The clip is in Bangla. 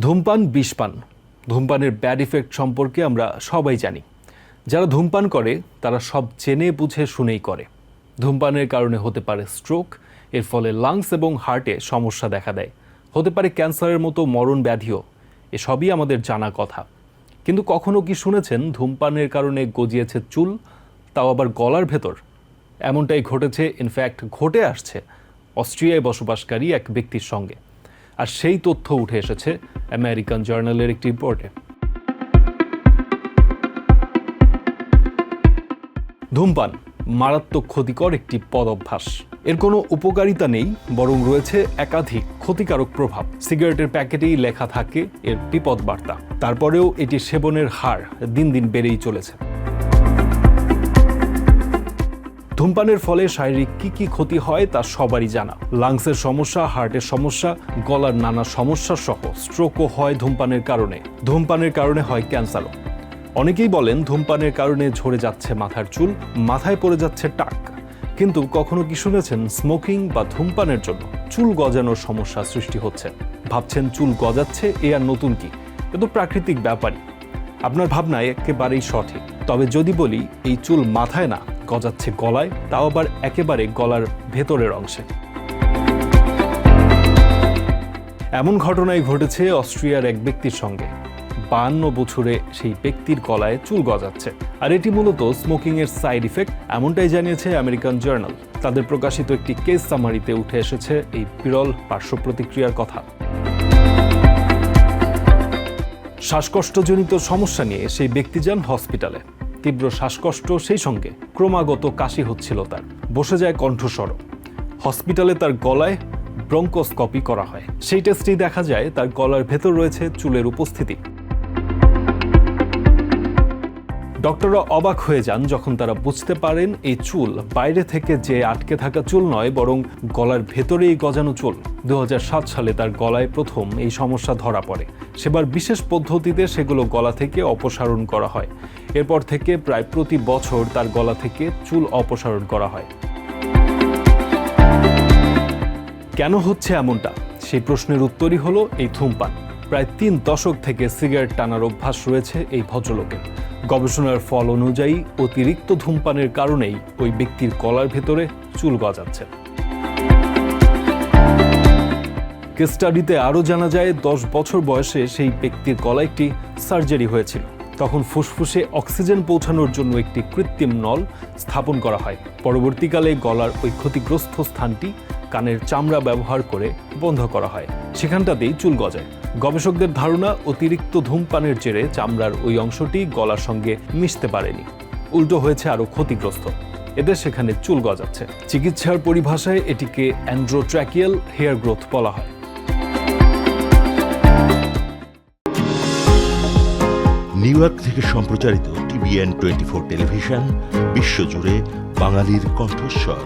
ধূমপান, বিষপান। ধূমপানের ব্যাড ইফেক্ট সম্পর্কে আমরা সবাই জানি। যারা ধূমপান করে, তারা সব জেনে বুঝে শুনেই করে। ধূমপানের কারণে হতে পারে স্ট্রোক এর ফলে লাংস এবং হার্টে সমস্যা দেখা দেয়। হতে পারে ক্যান্সারের মতো মরণ ব্যাধিও এসবই আমাদের জানা কথা। কিন্তু কখনো কি শুনেছেন, ধূমপানের কারণে গজিয়েছে চুল, তাও আবার গলার ভেতর? এমনটাই ঘটেছে ইনফ্যাক্ট ঘটে আসছে অস্ট্রিয়ায় বসবাসকারী এক ব্যক্তির সঙ্গে। আর সেই তথ্য উঠে এসেছে আমেরিকান জার্নালের একটি রিপোর্টে। ধূমপান মারাত্মক ক্ষতিকর একটি পদ অভ্যাস এর কোনো উপকারিতা নেই, বরং রয়েছে একাধিক ক্ষতিকারক প্রভাব। সিগারেটের প্যাকেটেই লেখা থাকে এর বিপদ বার্তা তারপরেও এটি সেবনের হার দিন দিন বেড়েই চলেছে। ধূমপানের ফলে শারীরিক কি কি ক্ষতি হয় তা সবারই জানা। লাংসের সমস্যা, হার্টের সমস্যা, গলার নানা সমস্যা সহ স্ট্রোকও হয় ধূমপানের কারণে। ধূমপানের কারণে হয় ক্যান্সারও। অনেকেই বলেন ধূমপানের কারণে ঝরে যাচ্ছে মাথার চুল, মাথায় পড়ে যাচ্ছে টাক। কিন্তু কখনো কি শুনেছেন স্মোকিং বা ধূমপানের জন্য চুল গজানোর সমস্যা সৃষ্টি হচ্ছে? ভাবছেন চুল গজাচ্ছে, এ আর নতুন কি? এ তো প্রাকৃতিক ব্যাপারই। আপনার ভাবনা একেবারেই সঠিক। তবে যদি বলি, এই চুল মাথায় না গজাচ্ছে গলায়, তাও আবার একেবারে গলার ভেতরের অংশে। এমন ঘটনাই ঘটেছে অস্ট্রিয়ার এক ব্যক্তির সঙ্গে। বান্ন বছরে সেই ব্যক্তির গলায় চুল গজাচ্ছে। আর এটি মূলত স্মোকিং এর সাইড ইফেক্ট, এমনটাই জানিয়েছে আমেরিকান জার্নাল। তাদের প্রকাশিত একটি কেস সামারিতে উঠে এসেছে এই বিরল পার্শ্ব প্রতিক্রিয়ার কথা। শ্বাসকষ্টজনিত সমস্যা নিয়ে সেই ব্যক্তি যান হসপিটালে। তীব্র শ্বাসকষ্ট, সেই সঙ্গে ক্রমাগত কাশি হচ্ছিল তার। বসে যায় কণ্ঠস্বর। হসপিটালে তার গলায় ব্রঙ্কোস্কপি করা হয়। সেই টেস্টেই দেখা যায়, তার গলার ভেতর রয়েছে চুলের উপস্থিতি। ডক্টররা অবাক হয়ে যান যখন তারা বুঝতে পারেন এই চুল বাইরে থেকে যে আটকে থাকা চুল নয়, বরং গলার ভেতরেই গজানো চুল। দু হাজার সাত সালে তার গলায় প্রথম এই সমস্যা ধরা পড়ে। সেবার বিশেষ পদ্ধতিতে সেগুলো গলা থেকে অপসারণ করা হয়। এরপর থেকে প্রায় প্রতি বছর তার গলা থেকে চুল অপসারণ করা হয়। কেন হচ্ছে এমনটা? সেই প্রশ্নের উত্তরই হলো এই ধূমপান। প্রায় তিন দশক থেকে সিগারেট টানার অভ্যাস রয়েছে এই ভদ্রলোকের। গবেষণার ফল অনুযায়ী অতিরিক্ত ধূমপানের কারণেই ওই ব্যক্তির গলার ভেতরে চুল গজাচ্ছে। স্টাডিতে আরও জানা যায়, দশ বছর বয়সে সেই ব্যক্তির গলায় একটি সার্জারি হয়েছিল। তখন ফুসফুসে অক্সিজেন পৌঁছানোর জন্য একটি কৃত্রিম নল স্থাপন করা হয়। পরবর্তীকালে গলার ওই ক্ষতিগ্রস্ত স্থানটি কানের চামড়া ব্যবহার করে বন্ধ করা হয়। সেখানটাতেই চুল গজায়। গবেষকদের ধারণা, অতিরিক্ত ধূমপানের জেরে চামড়ার ওই অংশটি গলার সঙ্গে মিশতে পারেনি। উল্টো হয়েছে আরও ক্ষতিগ্রস্ত। এদের সেখানে চুল গজাচ্ছে। চিকিৎসার পরিভাষায় এটিকে অ্যান্ড্রোট্র্যাকিয়াল হেয়ার গ্রোথ বলা হয়। নিউ ইয়র্ক থেকে সম্প্রচারিত টিভিএন টোয়েন্টি ফোর টেলিভিশন, বিশ্বজুড়ে বাঙালির কণ্ঠস্বর।